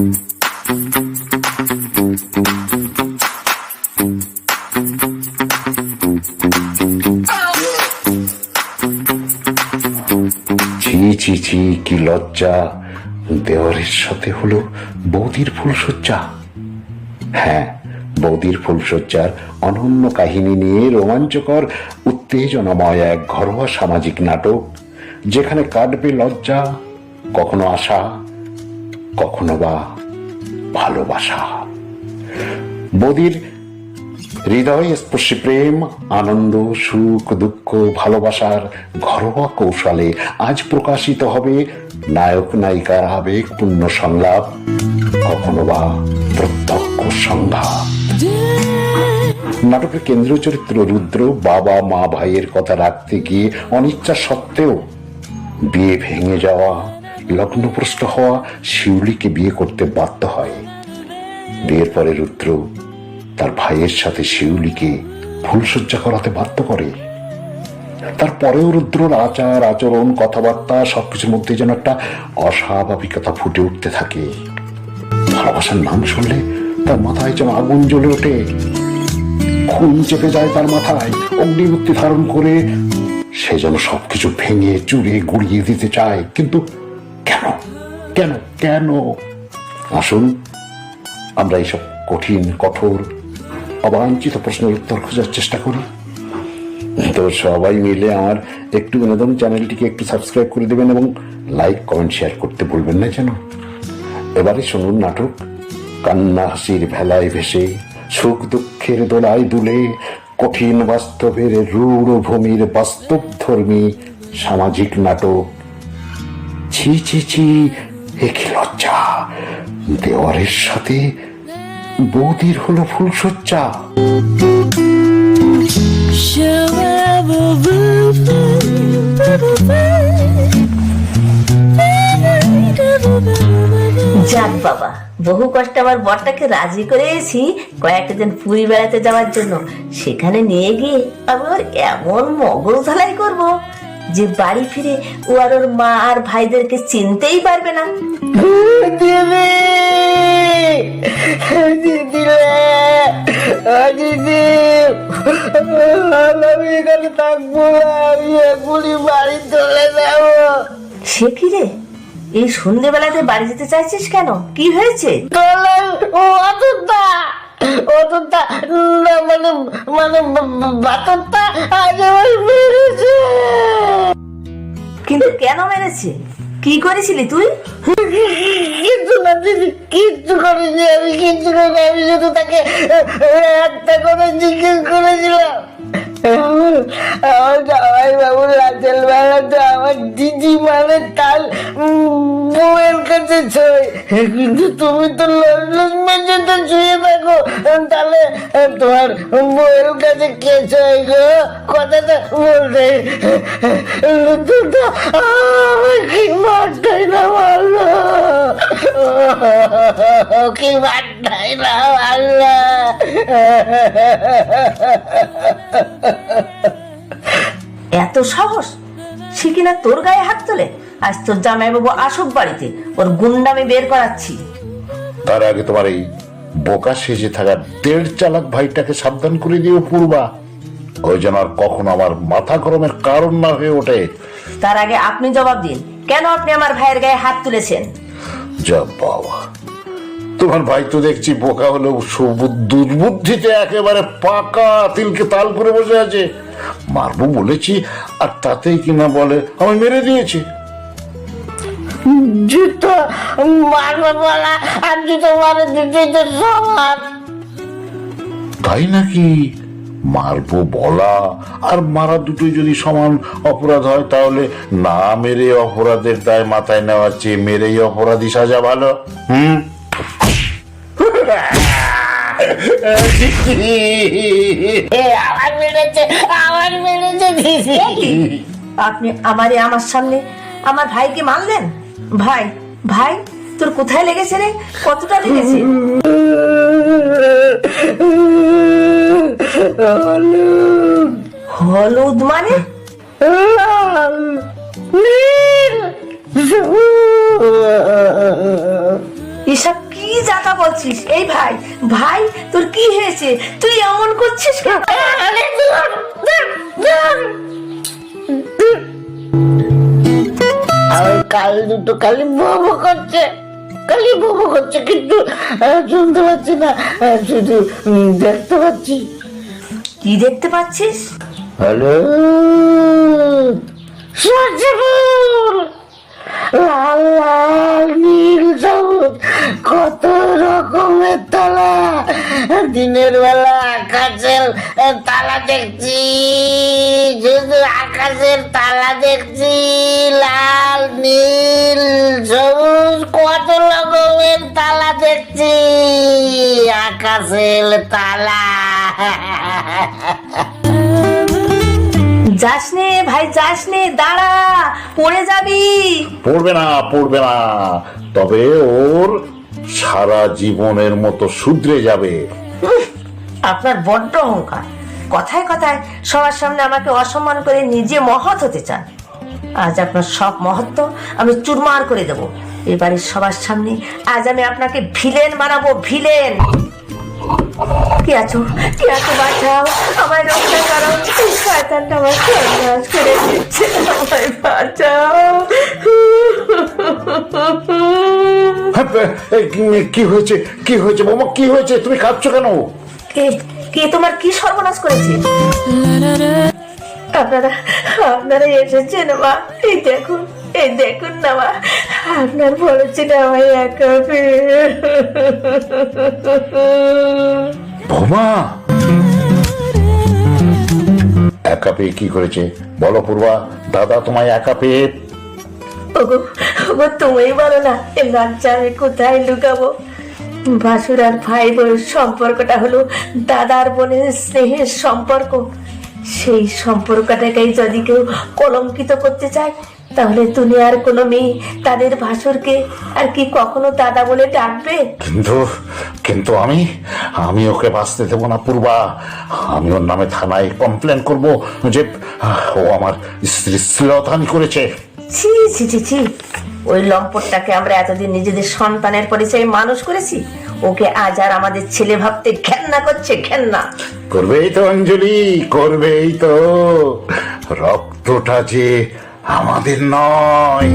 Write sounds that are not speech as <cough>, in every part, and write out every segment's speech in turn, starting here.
ছি ছি ছি, কি লজ্জা। দেওয়ারের সাথে হলো বৌদির ফুলসজ্জা হ্যাঁ বৌদির ফুলসজ্জার অনন্য কাহিনী নিয়ে রোমাঞ্চকর, উত্তেজনাময় এক ঘরোয়া সামাজিক নাটক, যেখানে কাটবে লজ্জা, কখনো আশা কখনো বা ভালোবাসা। বৌদির হৃদয় স্পর্শী প্রেম, আনন্দ, সুখ, দুঃখ, ভালোবাসার ঘরোয়া কৌশলে আজ প্রকাশিত হবে নায়ক নায়িকার আবেগ পূর্ণ সংলাপ, কখনো বা প্রত্যক্ষ সংঘাত। নাটকের কেন্দ্রীয় চরিত্র রুদ্র বাবা, মা, ভাইয়ের কথা রাখতে গিয়ে অনিচ্ছা সত্ত্বেও বিয়ে ভেঙে যাওয়া লগ্নপ্রষ্ট হওয়া শিউলিকে বিয়ে করতে বাধ্য হয়। বিয়ের পরে রুদ্র তার ভাইয়ের সাথে শিউলিকে ফুলসজ্জা করাতে বাধ্য করে। তারপরেও রুদ্রর আচার, আচরণ, কথাবার্তা সবকিছুর মধ্যে যেন একটা অস্বাভাবিকতা ফুটে উঠতে থাকে। ভালোবাসার নাম শুনলে তার মাথায় যেন আগুন জ্বলে ওঠে। খুন চেপে যায় তার মাথায়, অগ্নিমূর্তি ধারণ করে। সে যেন সবকিছু ভেঙে, চুরে, গুড়িয়ে দিতে চায়, কিন্তু কেন? কেন? কেন? আসুন, আমরা এইসব কঠিন, কঠোর, অবাঞ্ছিত প্রশ্নের উত্তর খোঁজার চেষ্টা করি। তো সবাই মিলে আমার একটু বিনোদন চ্যানেলটিকে একটু সাবস্ক্রাইব করে দেবেন এবং লাইক, কমেন্ট, শেয়ার করতে ভুলবেন না যেন। এবারে শুনুন নাটক। কান্না, হাসির ভেলায় ভেসে, সুখ দুঃখের দোলায় দুলে, কঠিন বাস্তবের রূঢ় ভূমির বাস্তব ধর্মী সামাজিক নাটক। ছি ছি ছি, এ কি লজ্জা? দেওয়ারের সাথে বৌদির হলো ফুলসজ্জা যাক বাবা, বহু কষ্টে আমার বরটাকে রাজি করেছি কয়েকদিন পুরী বেড়াতে যাওয়ার জন্য। সেখানে নিয়ে গিয়ে আমি এমন মগজ ধলাই করব। যে বাড়ি ফিরে ও আর ওর মা আর ভাইদেরকে চিনতেই পারবে না। সে কি রে? এই সন্ধ্যেবেলাতে বাড়ি যেতে চাইছিস কেন? কি হয়েছে? ও অতটা অতটা মানে মানে বাতরটা আজ আমার মেরেছে। কিন্তু কেন মেরেছে? কি করেছিলি তুই? কিচ্ছু না দিদি কিচ্ছু করিনি। আমি কিচ্ছু করিনি আমি শুধু তাকে একটা কথা জিজ্ঞেস করেছিলাম। আমার জামাই বাবুর রাতের বেলাতে আমার দিদি মানে তার বউয়ের কাছে ছয়। কিন্তু তুমি তো লন্ডন মেঝেতে শুয়ে থাকো। তাহলে তোমার বউয়ের কাছে কে ছয় গো? কথাটা বলতে কি মারটাই না মারলো কি মারটাই না মারলো এত সাহস? সে কিনা তোর গায়ে হাত তোলে? আজ তোর জামাইবাবু আসুক বাড়িতে ওর গুন্ডামি বের করাচ্ছি। তার আগে তোমার এই বোকা সেজে থাকা দেড় চালাক ভাইটাকে সাবধান করে দিও পূর্বা। ওই যেন আর কখনো আমার মাথা গরমের কারণ না হয়ে ওঠে। তার আগে আপনি জবাব দিন কেন আপনি আমার ভাইয়ের গায়ে হাত তুলেছেন? যা বাবা। তোমার ভাই তো দেখছি বোকা হলেও দুর্বুদ্ধিতে একেবারে পাকা তিলকে তাল করে বসে আছে। মারবো বলেছি আর তাতেই কিনা বলে আমি মেরে দিয়েছি। জুতো মারবে বলা আর জুতো মারে দুটোই তো সমান তাই নাকি? মারবো বলা আর মারা দুটোই যদি সমান অপরাধ হয় তাহলে না মেরে অপরাধের দায় মাথায় নেওয়ার চেয়ে মেরেই অপরাধী সাজা ভালো। হুম? আমার মেরেছে আমার মেরেছে আপনি আমারে আমার সামনে আমার ভাইকে মারলেন? ভাই ভাই তোর কোথায় লেগেছে রে? কতটা লেগেছে? হলুদ মানে? এসব কি জাতা বলছিস? এই ভাই ভাই তোর কি হয়েছে? তুই এমন করছিস কাল দুটো করছে। খালি বমো করছে কিন্তু শুনতে পাচ্ছি না। শুধু দেখতে পাচ্ছি। কি দেখতে পাচ্ছিস? হ্যালো? সূর্য ফুল লাল লাল নীল সবুজ। কত রকমের তালা? দিনের বেলা আকাশের তালা দেখছি। শুধু আকাশের তালা দেখছি। লাল, নীল, সবুজ, কত রকমের তালা দেখছি। আকাশের তালা। <laughs> যাস নে ভাই যাস নে দাঁড়া পড়ে যাবি। পড়বে না পড়বে না। তবে ওর সারা জীবনের মতো শুধরে যাবে। আপনার বড্ড অহংকার। কথায় কথায় সবার সামনে আমাকে অসম্মান করে নিজে মহৎ হতে চান। আজ আপনার সব মহত্ব আমি চুরমার করে দেব। এবারে সবার সামনে আজ আমি আপনাকে ভিলেন বানাবো ভিলেন। কি আছো? কি আছো বাঁচাও। আমায় রক্ষা করো। শয়তানটা আমার করে দিচ্ছে। আমায় বাঁচাও। হ্যাঁ, কি- কি হয়েছে? কি হয়েছে? বৌমা কি হয়েছে? তুমি কাঁদছো কেন? কে? কে তোমার কি সর্বনাশ করেছে? আপনারা আপনারা এসেছেন মা। এই দেখুন। এই দেখুন না মা আপনার বড় ছেলে আমায় একা বৌমা একা পেয়ে কি করেছে বলো পূর্বা দাদা তোমায় একা পেয়ে ওগো ওগো তুমি বলো না এ লজ্জা আমি কোথায় লুকাবো ভাসুর আর ভাই বোনের সম্পর্কটা হলো দাদার বোনের স্নেহের সম্পর্ক সেই সম্পর্কটাকেই যদি কেউ কলঙ্কিত করতে চায় তাহলে দুনিয়ার কোনো মেয়ে তাদের ভাসুরকে আর কি কখনো দাদা বলে ডাকবে? কিন্তু কিন্তু আমি আমি ওকে বাঁচতে দেবো না পূর্বা। আমি ওর নামে থানায় কমপ্লেন করব যে ও আমার স্ত্রী শ্লীলতানি করেছে। ছি ছি ছি ছি। ওই লম্পটটাকে আমরা এতদিন নিজেদের সন্তানের পরিচয়ে মানুষ করেছি। ওকে আজ আর আমাদের ছেলে ভাবতে ঘেন্না করছে ঘেন্না। করবেই তো অঞ্জলি করবেই তো। রক্তটা যে আমাদের নয়।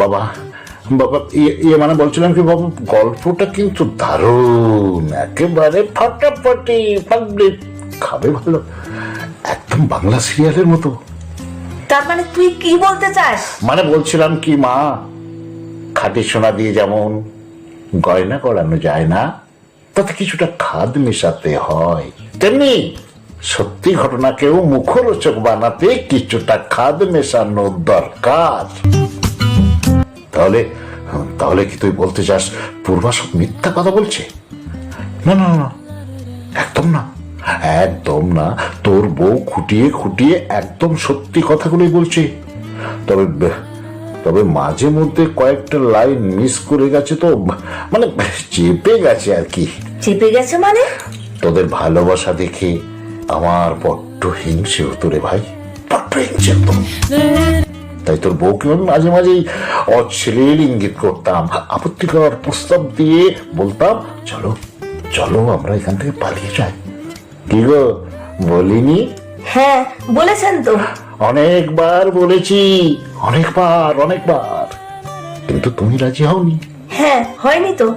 বাবা বাবা ইয়ে ইয়ে মানে বলছিলাম কি বাবা গল্পটা কিন্তু দারুণ। একেবারে ফাটাফাটি ফাটবে খাবে ভালো। একদম বাংলা সিরিয়ালের মতো। তার মানে তুই কি বলতে চাস? মানে বলছিলাম কি মা খাটি সোনা দিয়ে যেমন গয়না করানো যায় না তাতে কিছুটা খাদ মেশাতে হয়। তেমনি সত্যি ঘটনাকেও মুখরোচক বানাতে কিছুটা খাদ মেশানো দরকার। তাহলে তাহলে কি তুই বলতে চাস পূর্বা সব মিথ্যা কথা বলছে? না না না একদম না। একদম না। তোর বউ খুঁটিয়ে খুঁটিয়ে একদম সত্যি কথাগুলোই বলছে। তবে তবে মাঝে মধ্যে কয়েকটা লাইন মিস করে গেছে তো মানে চেপে গেছে আর কি। চেপে গেছে মানে? তোদের ভালোবাসা দেখে আমার বড্ড হিংসে হতো রে ভাই। বড্ড হিংসে হতো। তাই তোর বউকে আমি মাঝে মাঝেই অশ্লীল ইঙ্গিত করতাম আপত্তিকর প্রস্তাব দিয়ে বলতাম চলো চলো আমরা এখান থেকে পালিয়ে যাই। কি গো বলিনি? হ্যাঁ বলেছেন তো। অনেকবার বলেছি অনেকবার অনেকবার। কিন্তু তুমি রাজি হওনি। হ্যাঁ হয়নি তো।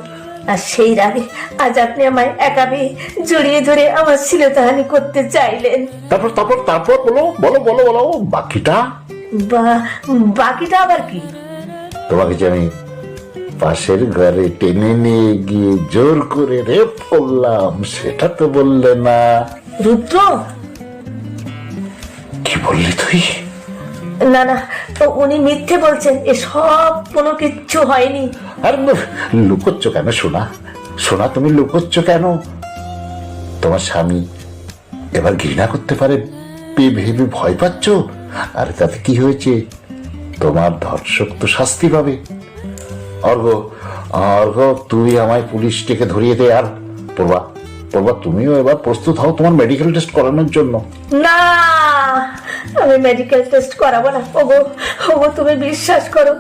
আর সেই রাগে আজ আপনি আমায় একা পেয়ে জড়িয়ে ধরে আমার শিলতাহানি করতে চাইলেন। তারপর তারপর তারপর বলো বলো বলো বলো বাকিটা? বাকিটা আবার কি? তোমাকে যে আমি পাশের ঘরে টেনে নিয়ে গিয়ে জোর করে রেপ করলাম সেটা তো বললে না। রুদ্র? কি বললি তুই? না না তো উনি মিথ্যে বলছেন এসব কোনো কিচ্ছু হয়নি। আর লুকোচ্ছ কেন, সোনা? সোনা, তুমি লুকোচ্ছ কেন? তোমার স্বামী এবার ঘৃণা করতে পারে ভেবে ভয় পাচ্ছ? আর তাতে কি হয়েছে? তোমার ধর্ষক তো শাস্তি পাবে। অর্ঘ অর্ঘ তুই আমায় পুলিশ ডেকে ধরিয়ে দে, আর পড়বা পড়বা তুমিও এবার প্রস্তুত হও তোমার মেডিকেল টেস্ট করানোর জন্য। না, আমি মেডিকেল টেস্ট করাবো না। ওগো ওগো, তুমি বিশ্বাস করো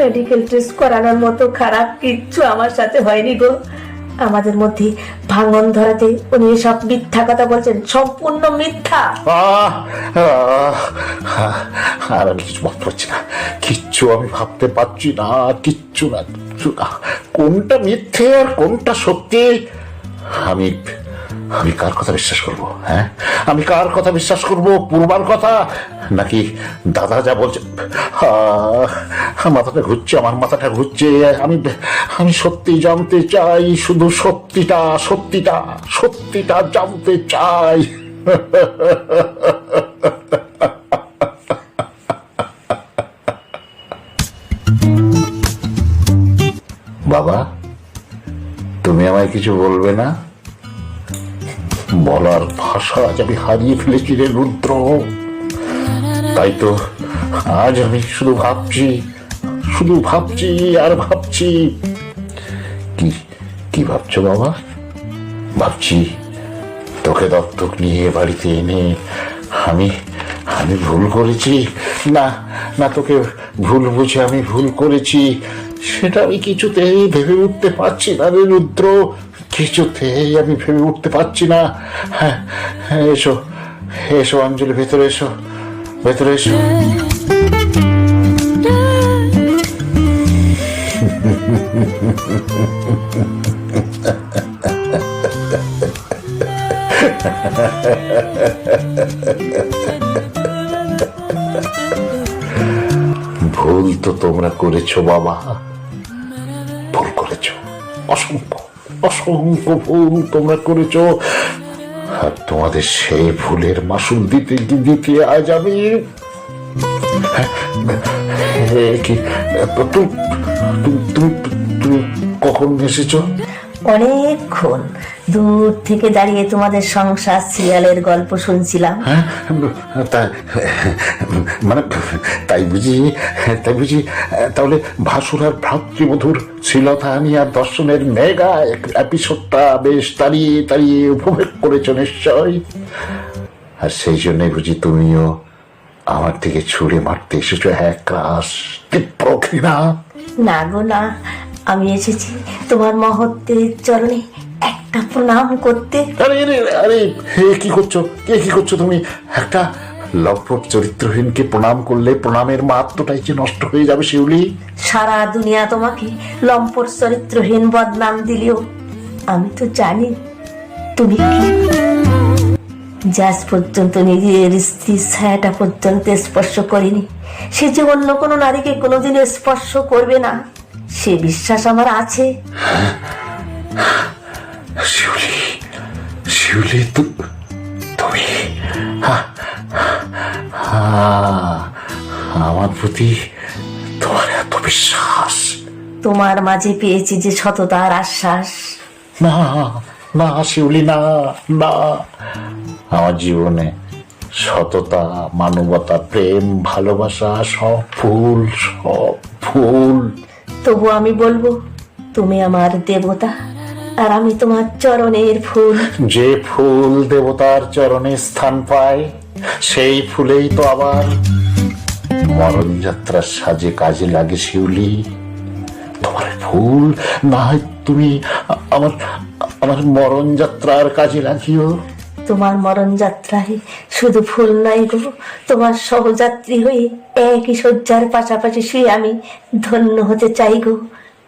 মেডিকেল টেস্ট করানোর মতো খারাপ কিচ্ছু আমার সাথে হয়নি গো। আমাদের মধ্যে ভাঙন ধরাতে উনি সব মিথ্যা কথা বলছেন, সম্পূর্ণ মিথ্যা। আর আমি কিছু ভাবতে পারছি না। কিচ্ছু আমি ভাবতে পারছি না, কিচ্ছু না কিচ্ছু না। কোনটা মিথ্যে আর কোনটা সত্যি? আমি আমি কার কথা বিশ্বাস করব হ্যাঁ? আমি কার কথা বিশ্বাস করব? পূর্বার কথা? নাকি দাদা যা বলছে মাথাটা ঘুরছে, আমার মাথাটা ঘুরছে। আমি আমি সত্যি জানতে চাই, শুধু সত্যিটা সত্যিটা সত্যিটা জানতে চাই। বাবা, তুমি আমায় কিছু বলবে না? বলার ভাষা আজ আমি হারিয়ে ফেলেছি রে রুদ্র। তাই তো আজ আমি শুধু ভাবছি শুধু ভাবছি আর ভাবছি। কি কি ভাবছ বাবা? ভাবছি তোকে দত্তক নিয়ে বাড়িতে এনে আমি আমি ভুল করেছি? না না তোকে ভুল বুঝে আমি ভুল করেছি। সেটা আমি কিছুতেই ভেবে উঠতে পারছি না রে রুদ্র। কিছুতেই আমি ভেবে উঠতে পারছি না। হ্যাঁ হ্যাঁ এসো এসো অঞ্জলি, ভেতরে এসো ভেতরে এসো। ভুল তো তোমরা করেছ, বাবা। অসংখ্য ভুল তোমরা করেছ। আর তোমাদের সেই ভুলের মাসুল দিতে দিতে আজ আমি কি তুমি তুমি কখন এসেছ? অনেকক্ষণ দূর থেকে দাঁড়িয়ে তোমাদের সংসার সিরিয়ালের গল্প শুনছিলাম। হ্যাঁ মানে তাই বুঝি তাই বুঝি তাহলে ভাসুর আর ভ্রাতৃমধুর শ্রীলতাহানি আর দর্শনের মেগা এপিসোডটা বেশ তাড়িয়ে তাড়িয়ে উপভোগ করেছ নিশ্চয় আর সেই জন্যই বুঝি তুমিও আমার থেকে ছুড়ে মারতে এসেছ এক রাস তীব্র ঘৃণা। না গো না। আমি এসেছি তোমার মহত্বের চরণে একটা প্রণাম করতে। আরে আরে আরে হে কি করছ? কে কি করছ তুমি? একটা লম্পট চরিত্রহীনকে প্রণাম করলে প্রণামের মাহাত্মটাই যে নষ্ট হয়ে যাবে শিউলি। সারা দুনিয়া তোমাকে লম্পট চরিত্রহীন বদনাম দিলেও আমি তো জানি তুমি কি। পর্যন্ত নিজের স্ত্রীর ছায়াটা পর্যন্ত স্পর্শ করিনি সে যে অন্য কোনো নারীকে কোনোদিন স্পর্শ করবে না। সে বিশ্বাস আমার আছে। শিউলি শিউলি তু- তুমি? আমার প্রতি তোমার এত বিশ্বাস। তোমার মাঝে পেয়েছি যে সততার আশ্বাস। না না শিউলি না না। আমার জীবনে সততা মানবতা প্রেম ভালোবাসা সব ফুল সব ফুল। তবু আমি বলব, তুমি আমার দেবতা, আর আমি তোমার চরণের ফুল। যে ফুল দেবতার চরণে স্থান পায়, সেই ফুলেই তো আবার মরণ যাত্রার সাজে কাজে লাগে শিউলি। তোমার ফুল, না হয় তুমি আমার আমার মরণ যাত্রার কাজে লাগিও। তোমার মরণ যাত্রায় শুধু ফুল নাই গো। তোমার সহযাত্রী হয়ে একই শয্যার পাশাপাশি শুয়ে আমি ধন্য হতে চাই গো।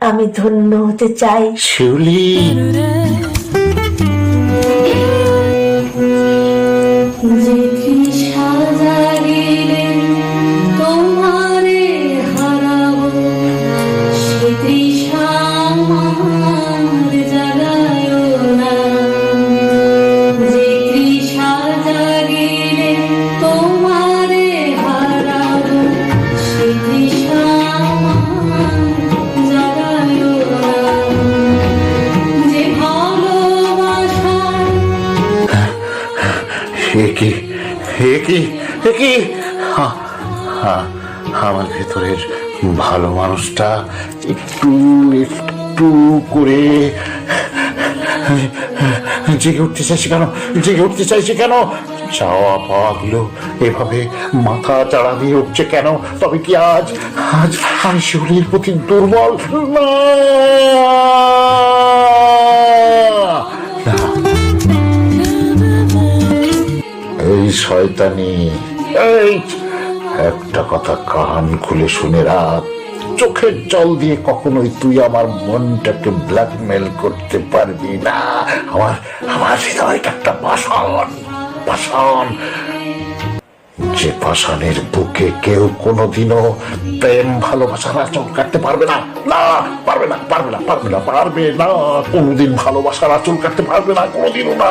আমি ধন্য হতে চাই। শিউলি। কি? আমার ভেতরের ভালো মানুষটা একটু একটু করে জেগে উঠতে চাইছে কেন? জেগে উঠতে চাইছে কেন? চাওয়া পাওয়া পাওয়াগুলো এভাবে মাথা চাড়া দিয়ে উঠছে কেন? তবে কি আজ আজ আমি শিউলির প্রতি দুর্বল? না। শয়তানি। এই, একটা কথা কান খুলে শুনে রাখ। চোখের জল দিয়ে কখনোই তুই আমার মনটাকে ব্ল্যাকমেল করতে পারবি না। আমার আমার হৃদয়টা একটা পাষাণ পাষাণ। যে পাষাণের বুকে কেউ কোনোদিনও প্রেম ভালোবাসার আচল কাটতে পারবে না। না, পারবে না পারবে না পারবে না পারবে না। কোনোদিন ভালোবাসার আচল কাটতে পারবে না, কোনোদিনও না।